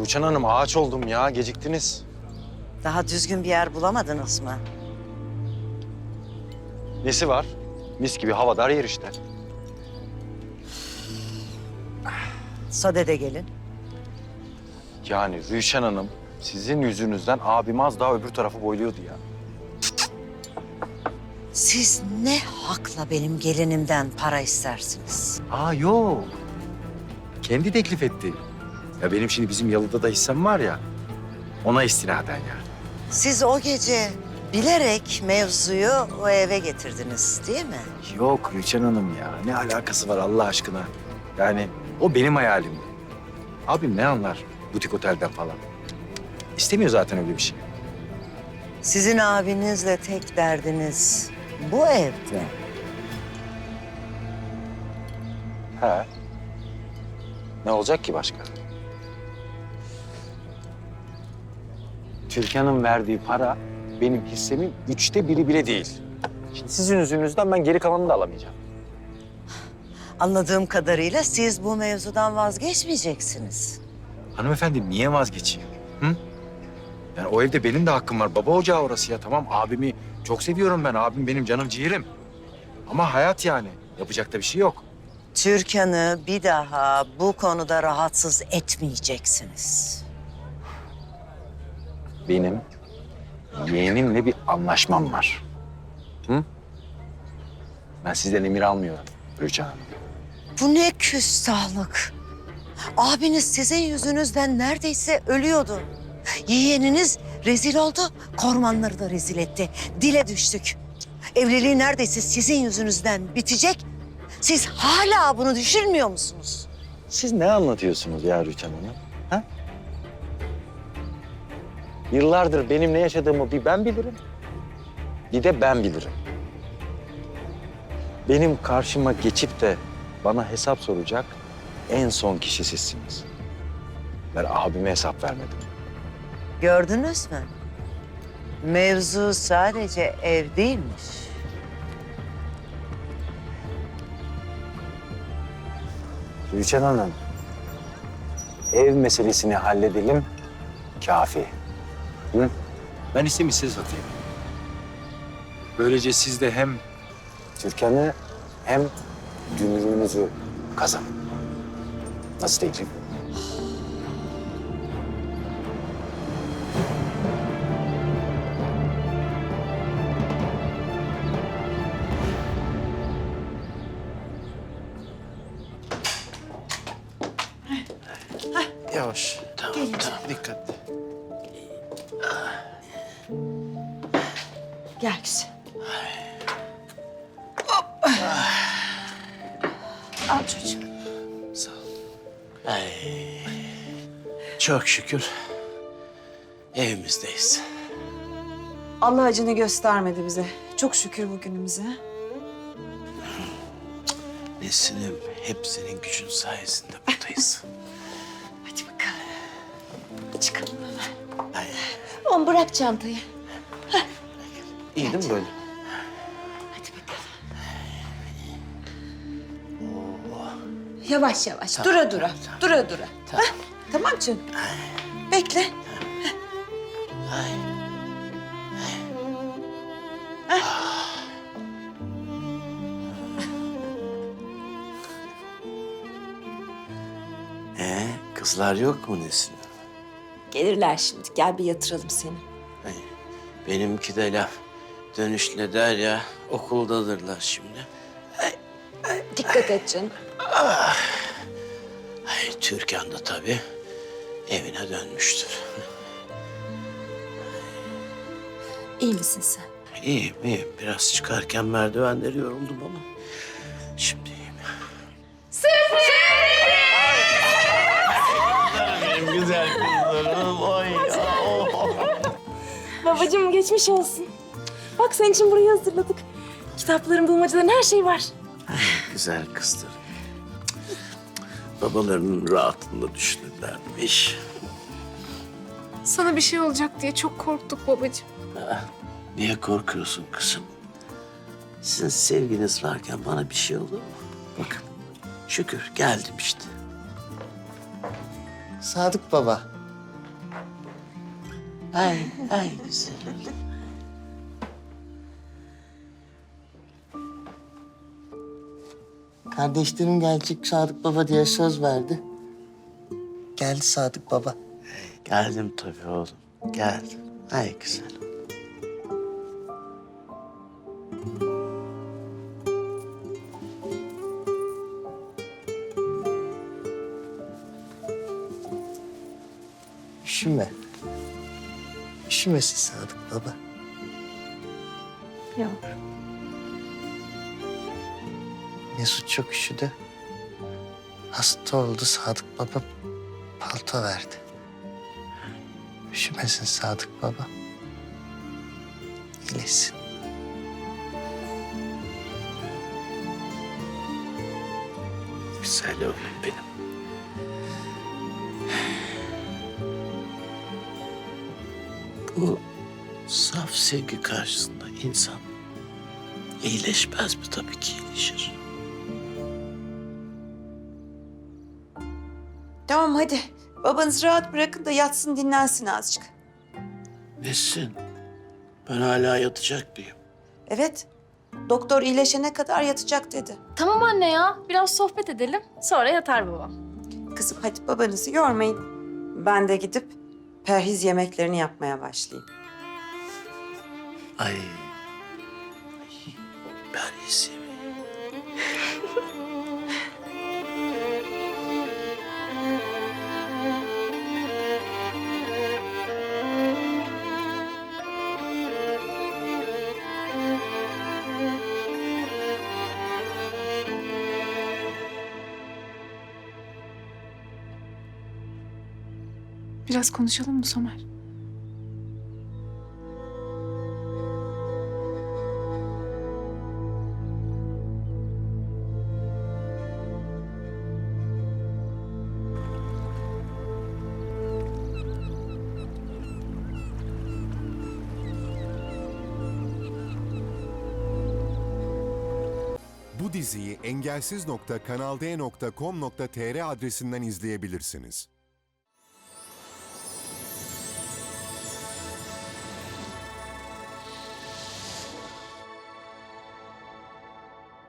Rüçhan Hanım ağaç oldum ya geciktiniz. Daha düzgün bir yer bulamadınız mı? Nesi var? Mis gibi havadar yer işte. Sode'de gelin. Yani Rüçhan Hanım sizin yüzünüzden abim az daha öbür tarafı boyluyordu ya. Siz ne hakla benim gelinimden para istersiniz? Aa yok. Kendi teklif etti. Ya benim şimdi bizim yalıda da hissem var ya. Ona istinaden yani. Siz o gece bilerek mevzuyu o eve getirdiniz değil mi? Yok Rüçhan Hanım ya. Ne alakası var Allah aşkına? Yani o benim hayalimdi. Abim ne anlar butik otelden falan. İstemiyor zaten öyle bir şey. Sizin abinizle tek derdiniz bu evde. He. Ne olacak ki başka? Türkan'ın verdiği para benim hissemin üçte biri bile değil. Şimdi sizin yüzünüzden ben geri kalanını da alamayacağım. Anladığım kadarıyla siz bu mevzudan vazgeçmeyeceksiniz. Hanımefendi niye vazgeçeyim? Hı? Yani o evde benim de hakkım var. Baba ocağı orası ya tamam. Abimi çok seviyorum ben. Abim benim canım ciğerim. Ama hayat yani. Yapacak da bir şey yok. Türkan'ı bir daha bu konuda rahatsız etmeyeceksiniz. Benim yeğenimle bir anlaşmam var. Hı? Ben sizden emir almıyorum Rüçhan Hanım. Bu ne küstahlık. Abiniz sizin yüzünüzden neredeyse ölüyordu. Yeğeniniz rezil oldu, kormanları da rezil etti. Dile düştük. Evliliği neredeyse sizin yüzünüzden bitecek. Siz hala bunu düşünmüyor musunuz? Siz ne anlatıyorsunuz ya Rüçhan Hanım? Ha? Yıllardır benim ne yaşadığımı bir ben bilirim. Bir de ben bilirim. Benim karşıma geçip de bana hesap soracak en son kişi sizsiniz. Ben abime hesap vermedim. Gördünüz mü? Mevzu sadece ev değilmiş. Rüçhan Hanım, ev meselesini halledelim, kafi. Hı? Ben istem size satayım. Böylece siz de hem Türkan'ı hem gümrüğünüzü kazanın. Nasıl teklif? Yavaş. Tamam, tamam. Dikkatli. Al çocuğum. Sağ ol. Ay. Çok şükür evimizdeyiz. Allah acını göstermedi bize. Çok şükür bugünümüze. Nesin'im hep senin gücün sayesinde buradayız. Hadi bakalım. Çıkalım hemen. Ay. Oğlum bırak çantayı. İyi değil mi böyle? Yavaş yavaş. Dura dura. Dura dura. Tamam. Hah, Tamam canım. Bekle. Ay. Ee, kızlar yok mu Nesin? Gelirler şimdi. Gel bir yatıralım seni. Ay, benimki de laf. Dönüşle der ya okuldadırlar şimdi. Dikkat et canım. Ay, Türkan da tabii evine dönmüştür. İyi misin sen? İyiyim, iyiyim. Biraz çıkarken merdivenleri yoruldum ama şimdi iyiyim. Benim güzel kızlarım. Ay ya. Babacığım geçmiş olsun. Bak senin için burayı hazırladık. Kitapların, bulmacaların her şey var. Güzel kızlarım. Babalarının rahatında düşünürlermiş. Sana bir şey olacak diye çok korktuk babacığım. Niye korkuyorsun kızım? Sizin sevginiz varken bana bir şey olur mu? Bakın şükür geldim işte. Sadık baba, Ay, ay güzel. Kardeşlerim gelecek Sadık Baba diye söz verdi. Geldi Sadık Baba. Geldim tabii oğlum. Geldim. Ay güzel. Üşüme. Üşümesin Sadık Baba. Yok. Mesut çok üşüdü. Hasta oldu Sadık Baba palto verdi. Üşümesin Sadık Baba. İyileşsin. Güzel oğlum benim. Bu saf sevgi karşısında insan iyileşmez mi? Tabii ki iyileşir. Tamam hadi. Babanızı rahat bırakın da yatsın dinlensin azıcık. Nesin? Ben hala yatacak mıyım? Evet. Doktor iyileşene kadar yatacak dedi. Tamam anne ya. Biraz sohbet edelim. Sonra yatar babam. Kızım hadi babanızı yormayın. Ben de gidip perhiz yemeklerini yapmaya başlayayım. Ay. Ay, Ben iyisiyim. Biraz konuşalım mı Somer? Bu diziyi engelsiz.kanalde.com.tr adresinden izleyebilirsiniz.